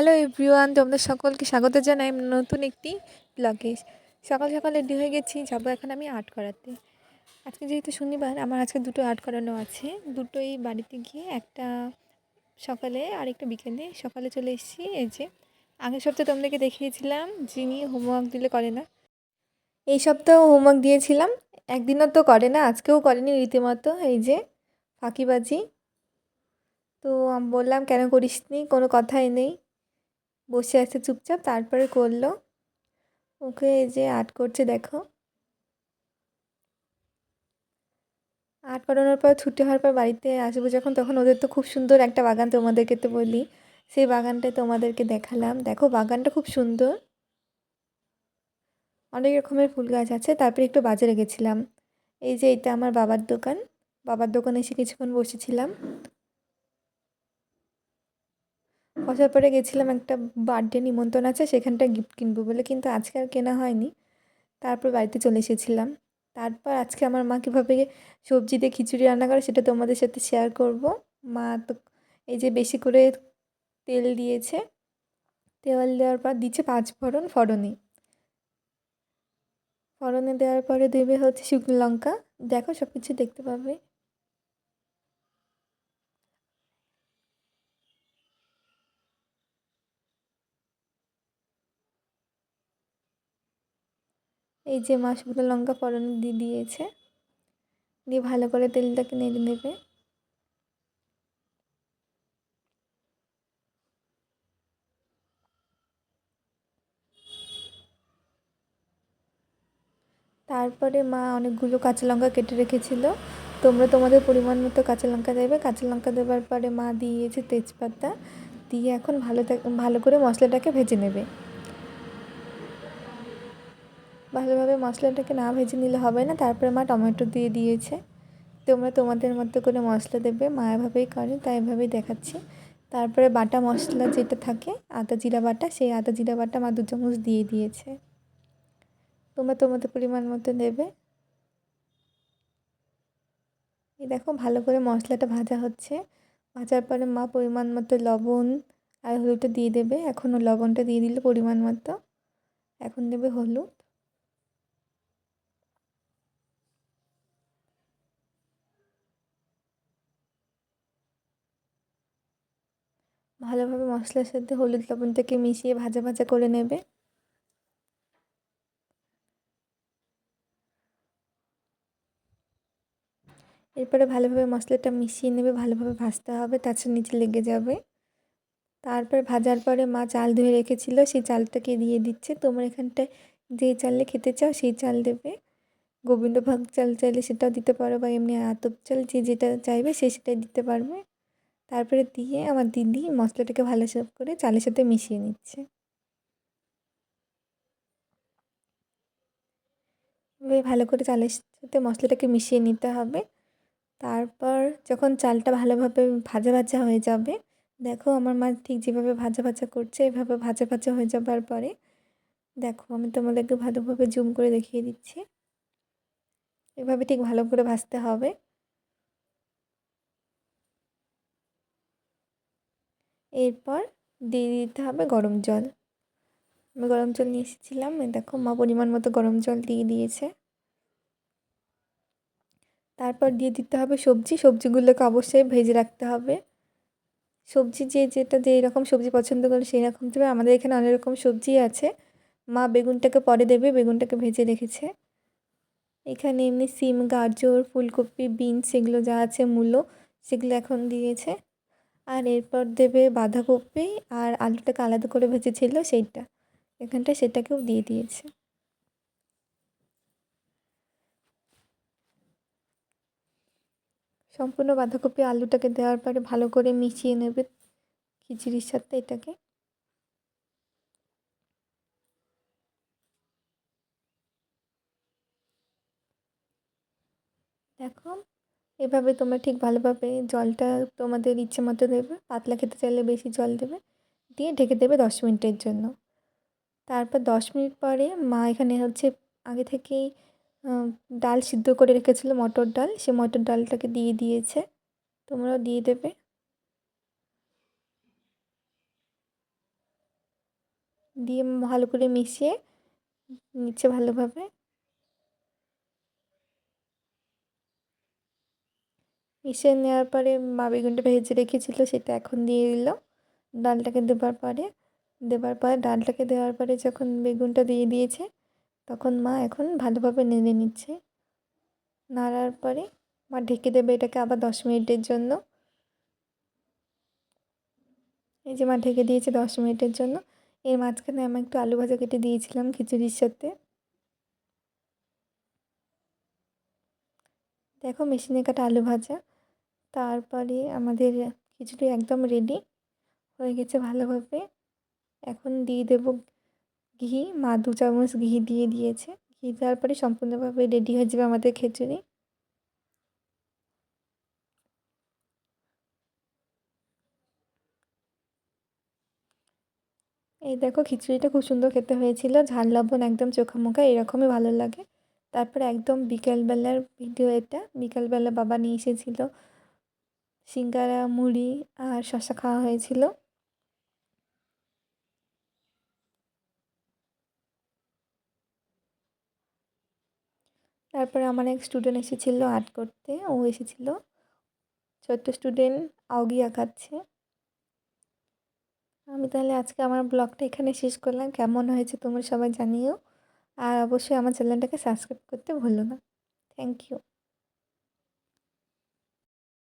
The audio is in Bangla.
হ্যালো এভরিওয়ান তোমাদের সকলকে স্বাগত জানাই নতুন একটি ব্লগে সকাল সকাল রেডি হয়ে গেছি, যাব এখন আমি আর্ট করাতে। আজকে যেহেতু শনিবার, আমার আজকে দুটো আর্ট করানো আছে। দুটোই বাড়িতে গিয়ে, একটা সকালে আর একটা বিকেলে। সকালে চলে এসেছি, এই যে আগের সপ্তাহে তোমাদেরকে দেখিয়েছিলাম, যিনি হোমওয়ার্ক দিলে করে না। এই সপ্তাহেও হোমওয়ার্ক দিয়েছিলাম, একদিনও তো করে না, আজকেও করেনি রীতিমতো, এই যে ফাঁকিবাজি। তো বললাম, কেন করিস নি কোনো কথাই নেই। বসে আছে চুপচাপ, তারপরে করল। ওকে এই যে আর্ট করছে, দেখো। আর্ট করানোর পর, ছুটি হওয়ার পর বাড়িতে আসব যখন, তখন ওদের তো খুব সুন্দর একটা বাগান তোমাদেরকে তো বলি। সেই বাগানটা তোমাদেরকে দেখালাম। দেখো, বাগানটা খুব সুন্দর। অনেক রকমের ফুল গাছ আছে। তারপরে একটু বাজারে গেছিলাম। এই যে এটা আমার বাবার দোকান। বাবার দোকানে এসে কিছুক্ষণ বসেছিলাম। পরে গেছিলাম একটা বার্থডে নিমন্ত্রণ আছে, সেখানটা গিফট কিনবো বলে কিন্তু আজকে আর কেনা হয়নি। তারপর বাড়িতে চলে এসেছিলাম। তারপর আজকে আমার মা কীভাবে সবজি দিয়ে খিচুড়ি রান্না করে সেটা তোমাদের সাথে শেয়ার করব। মা তো এই যে বেশি করে তেল দিয়েছে, তেল দেওয়ার পর দিচ্ছে পাঁচ ফোড়ন ফোড়নে। ফোড়নে দেওয়ার পরে দেবে হচ্ছে শুকনো লঙ্কা। দেখো সব কিছু দেখতে পাবে। এই যে মা শুকনো লঙ্কা ফোড়ন দিয়ে দিয়েছে। দিয়ে ভালো করে তেলটাকে নেড়ে নেবে। তারপরে মা অনেকগুলো কাঁচা লঙ্কা কেটে রেখেছিল। তোমরা তোমাদের পরিমাণ মতো কাঁচা লঙ্কা দেবে। কাঁচা লঙ্কা দেওয়ার পরে মা দিয়েছে তেজপাতা। দিয়ে এখন ভালো ভালো করে মশলাটাকে ভেজে নেবে। ভালোভাবে মশলাটাকে না ভেজে নিলে হবে না, তারপরে মা টমেটো দিয়ে দিয়েছে। তোমরা তোমাদের মতো করে মশলা দেবে, মা এভাবেই করে, তাই এভাবেই দেখাচ্ছি। তারপরে বাটা মশলা যেটা থাকে, আদা জিরা বাটা, সেই আদা জিরা বাটা মা দু চামচ দিয়ে দিয়েছে। তোমরা তোমাদের পরিমাণ মতো দেবে। এই দেখো, ভালো করে মশলাটা ভাজা হচ্ছে। ভাজার পরে মা পরিমাণ মতো লবণ আর হলুদটা দিয়ে দেবে। এখনও লবণটা দিয়ে দিলে পরিমাণ মতো। এখন দেবে হলুদ। ভালোভাবে মশলার সাথে হলুদ লবণটাকে মিশিয়ে ভাজা ভাজা করে নেবে। এরপরে ভালোভাবে মশলাটা মিশিয়ে নেবে, ভালোভাবে ভাজতে হবে তাছাড়া নিচে লেগে যাবে। তারপর ভাজার পরে মা চাল ধুয়ে রেখেছিল, সেই চালটাকে দিয়ে দিচ্ছে। তোমার এখানটায় যে চালে খেতে চাও সেই চাল দেবে। গোবিন্দভোগ চাল চাইলে সেটাও দিতে পারো বা এমনি আতপ চাল যে যেটা চাইবে সে সেটাই দিতে পারবে। তারপরে দিয়ে আমার দিদি মশলাটাকে ভালো করে চালের সাথে মিশিয়ে নিচ্ছে। ভালো করে চালের সাথে মশলাটাকে মিশিয়ে নিতে হবে। তারপর যখন চালটা ভালোভাবে ভাজা ভাজা হয়ে যাবে, দেখো আমার মা ঠিক যেভাবে ভাজা ভাজা করছে, এভাবে ভাজা ভাজা হয়ে যাবার পরে, দেখো আমি তোমাদেরকে ভালোভাবে জুম করে দেখিয়ে দিচ্ছি। এভাবে ঠিক ভালো করে ভাজতে হবে। এরপর দিয়ে দিতে হবে গরম জল। আমি গরম জল নিয়ে এসেছিলাম দেখো মা পরিমাণ মতো গরম জল দিয়ে দিয়েছে। তারপর দিয়ে দিতে হবে সবজি, সবজিগুলোকে অবশ্যই ভেজে রাখতে হবে। সবজি যে যেটা যেই রকম সবজি পছন্দ করে সেই রকম দেবে। আমাদের এখানে অনেক রকম সবজি আছে। মা বেগুনটাকে পরে দেবে, বেগুনটাকে ভেজে রেখেছে। এখানে এমনি সিম, গাজর, ফুলকপি, বিনস সেগুলো যা আছে, মূলো, সেগুলো এখন দিয়েছে। আর এরপর দেবে বাঁধাকপি আর আলুটাকে আলাদা করে ভেজেছিল সেইটা। এখানটা সেটাকেও দিয়ে দিয়েছে। সম্পূর্ণ বাঁধাকপি আলুটাকে দেওয়ার পরে ভালো করে মিশিয়ে নেবে খিচুড়ির সাথে এটাকে। দেখো এভাবে তোমরা ঠিক ভালোভাবে জলটা তোমাদের ইচ্ছে মতো দেবে, পাতলা খেতে চাইলে বেশি জল দেবে, দিয়ে ঢেকে দেবে দশ মিনিটের জন্য। তারপর দশ মিনিট পরে মা এখানে হচ্ছে আগে থেকেই ডাল সিদ্ধ করে রেখেছিলো, মটর ডাল, সে মটর ডালটাকে দিয়ে দিয়েছে। তোমরাও দিয়ে দেবে। দিয়ে ভালো করে মিশিয়ে নিচ্ছে ভালোভাবে। মিশিয়ে নেওয়ার পরে মা বেগুনটা ভেজে রেখেছিল, সেটা এখন দিয়ে দিল। ডালটাকে দেবার পরে দেবার পরে ডালটাকে দেওয়ার পরে যখন বেগুনটা দিয়ে দিয়েছে, তখন মা এখন ভালোভাবে নেড়ে নিচ্ছে। নাড়ার পরে মা ঢেকে দেবে এটাকে আবার দশ মিনিটের জন্য। এই যে মা ঢেকে দিয়েছে দশ মিনিটের জন্য। এর মাঝখানে আমি একটু আলু ভাজা কেটে দিয়েছিলাম খিচুড়ির সাথে। দেখো মেশিনে কাটা আলু ভাজা। তারপরে আমাদের খিচুড়ি একদম রেডি হয়ে গেছে ভালোভাবে। এখন দিয়ে দেব ঘি, মা দু চামচ ঘি দিয়ে দিয়েছে। ঘি দেওয়ার পরে সম্পূর্ণভাবে রেডি হয়ে যাবে আমাদের খিচুড়ি। এই দেখো খিচুড়িটা খুব সুন্দর খেতে হয়েছিল। ঝাল, লবণ একদম চোখা মুখা এরকমই ভালো লাগে। তারপরে একদম বিকেলবেলার ভিডিও এটা। বিকেলবেলা বাবা নিয়ে এসেছিল সিঙ্গারা, মুড়ি আর শশা খাওয়া হয়েছিল। তারপরে আমার এক স্টুডেন্ট এসেছিল আর্ট করতে। ও এসেছিল। ছোট্ট স্টুডেন্ট আউগি আঁকাচ্ছে। আমি তাহলে আজকে আমার ব্লগটা এখানে শেষ করলাম। কেমন হয়েছে তোমরা সবাই জানিও। আর অবশ্যই আমার চ্যানেলটাকে সাবস্ক্রাইব করতে ভুলো না। Thank you